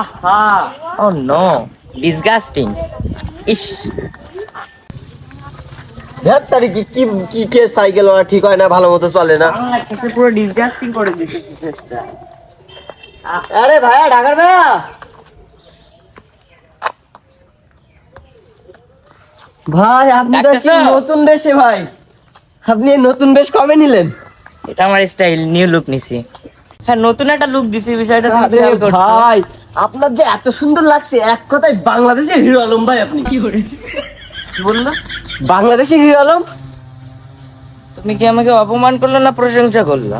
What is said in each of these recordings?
আহা ও no disgusting ইস। ধ্যাত তারিখে কি কি কে সাইকেল ওরা ঠিক হয় না ভালো মতো চলে না? পুরো ডিসগাস্টিং করে দিতেছে আরে ভাইয়া ঢাকার ভাইয়া? ভাই আপনি তো নতুন দেশে ভাই। আপনি নতুন বেশ কবে নিলেন? এটা আমার স্টাইল নিউ লুক নিছি। হ্যাঁ নতুন একটা লুক দিছি বিষয়টা তুমি খেয়াল করছ? ভাই আপনার যে এত সুন্দর লাগছে এক কথায় বাংলাদেশের হিরো আলম ভাই আপনি। কি কি বলল? বাংলাদেশের হিরো আলম? তুমি কি আমাকে অপমান করল না প্রশংসা করল?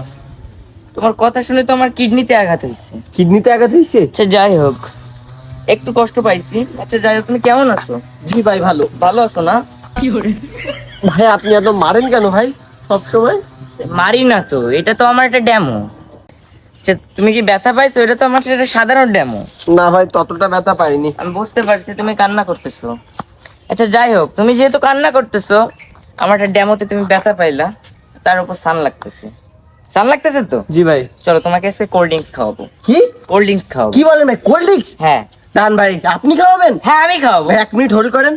তোমার কথা শুনে তো আমার কিডনিতে আঘাত হয়েছে কিডনিতে আঘাত হয়েছে আচ্ছা যাই হোক। একটু কষ্ট পাইছি। আচ্ছা যাই হোক তুমি কেমন আছো? জি ভাই ভালো। ভালো আছো না? কি করে? ভাই আপনি এত মারেন কেন ভাই সব সময় মারি না তো এটা তো আমার একটা ডেমো আচ্ছা তুমি কি ব্যথা পাইছো? এটা তো আমার একটা সাধারণ ডেমো না ভাই ততটা ব্যথা পাইনি। আমি বুঝতে পারছি তুমি কান্না করতেছো। আচ্ছা যাই হোক তুমি যেহেতু কান্না করতেছো আমার একটা ডেমোতে তুমি ব্যথা পাইলা তার উপর সান লাগতেছে। সান লাগতেছে তো? জি ভাই। চলো তোমাকে আজকে কোল্ড ড্রিঙ্কস খাওয়াবো। কি? কোল্ড ড্রিঙ্কস খাওয়াবো। কি বলেন ভাই কোল্ড ড্রিঙ্কস হ্যাঁ। দান ভাই আপনি খাওয়াবেন? হ্যাঁ আমি খাওয়াবো। এক মিনিট হোল্ড করেন।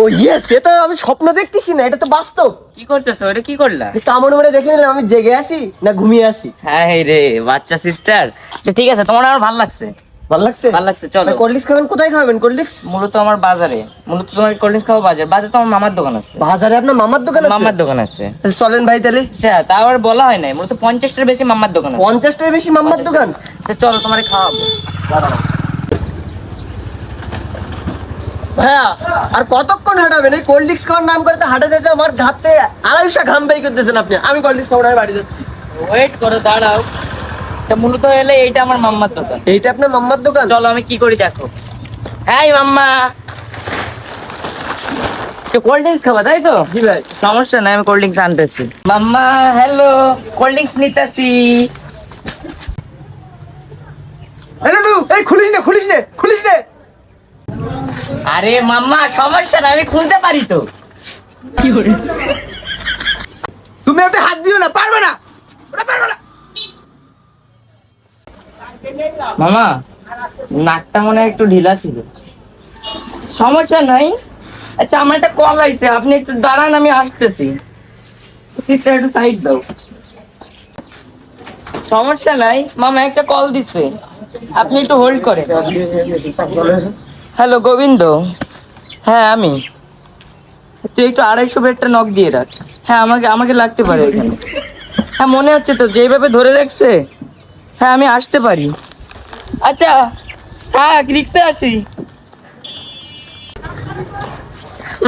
ও ইয়েস সেটা আমি স্বপ্ন দেখতেছি না এটা তো বাস্তব। কি করতেছো? এটা কি করলা? কামড় মেরে দেখে নিলাম আমি জেগে আছি না ঘুমিয়ে আছি। হ্যাঁ রে বাচ্চা সিস্টার আচ্ছা ঠিক আছে তোমার আমার ভালো লাগছে? ভালো লাগছে? ভালো লাগছে চলো। কোল্ড ড্রিঙ্কস খাবেন কোথায় খাবেন কোল্ড মূলত আমার বাজারে। মূলত তোমার কোল্ড ড্রিঙ্কস খাওয়া বাজার। বাজারে তো আমার মামার দোকান আছে। বাজারে আপনার মামার দোকান আছে? মামার দোকান আছে। আচ্ছা, চলেন ভাই তাহলে। আচ্ছা তা আবার বলা হয় নাই। মূলত পঞ্চাশটার বেশি মামার দোকান আছে। পঞ্চাশটার বেশি মামার দোকান? আচ্ছা চলো তোমার খাওয়াবো। হ্যাঁ আর কতক্ষণ হাঁটাবেন? এই কোল্ড ড্রিঙ্কস খাওয়ার নাম করে তো হাঁটে যেতে আমার ঘাতে আড়াইশো ঘাম বাই করতেছেন আপনি। আমি কোল্ড ড্রিঙ্কস খাব বাড়ি যাচ্ছি। ওয়েট করো দাঁড়াও। আচ্ছা মূলত এলে এইটা আমার মাম্মার দোকান। এইটা আপনার মাম্মার দোকান? চলো আমি কি করি দেখো। হ্যাঁ মাম্মা। কোল্ড ড্রিঙ্কস খাবা তাই তো? জি ভাই। সমস্যা নাই আমি কোল্ড ড্রিঙ্কস আনতেছি। মাম্মা হ্যালো কোল্ড ড্রিঙ্কস নিতেছি। লুলু, এই খুলিস নে খুলিস নে খুলিস নে। আরে মাম্মা সমস্যা নাই আমি খুলতে পারি তো। কি করে তুমি ওতে হাত দিও না পারবে না। ওটা পারবে না। মামা নাকটা মনে হয় একটু ঢিলা ছিল। সমস্যা নাই। আচ্ছা আমার একটা কল আইছে আপনি একটু দাঁড়ান আমি আসতেছি। সিস্টার একটু সাইড দাও। সমস্যা নাই। মামা একটা কল দিচ্ছে আপনি একটু হোল্ড করেন। হ্যালো গোবিন্দ। হ্যাঁ আমি। তুই একটু আড়াইশো বেডটা নক দিয়ে রাখ। হ্যাঁ আমাকে আমাকে লাগতে পারে এখানে। হ্যাঁ মনে হচ্ছে তো যেভাবে ধরে রাখছে হ্যাঁ আমি আসতে পারি। আচ্ছা হ্যাঁ রিক্সে আসি।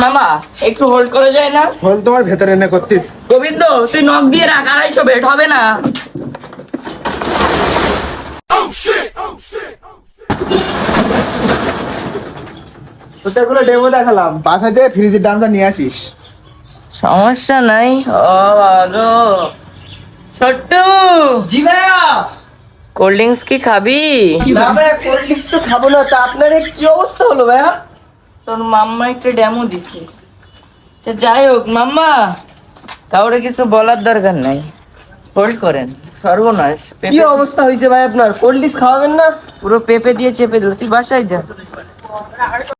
মামা একটু হোল্ড করা যায় না? ফল তোমার ভেতরে এনে করতিস। গোবিন্দ তুই নখ দিয়ে রাখ আড়াইশো বেড হবে না। তোদের ডেমো দেখালাম। বাসায় যেয়ে ফ্রিজের দামটা নিয়ে আসিস। সমস্যা নাই। ও বাগো ছোট্টু জি ভাইয়া। কোল্ড ড্রিঙ্কস কি খাবি? না ভাইয়া কোল্ড ড্রিঙ্কস তো খাব না। তা আপনার এ কি অবস্থা হলো ভাইয়া? তোর মাম্মা একটা ডেমো দিছে। আচ্ছা যাই হোক মাম্মা। কাউরে কিছু বলার দরকার নাই। হোল্ড করেন। সর্বনাশ। কি অবস্থা হয়েছে ভাই আপনার? কোল্ড ড্রিঙ্কস খাওয়াবেন না? পুরো পেঁপে দিয়ে চেপে দিল। তুই বাসায় যা।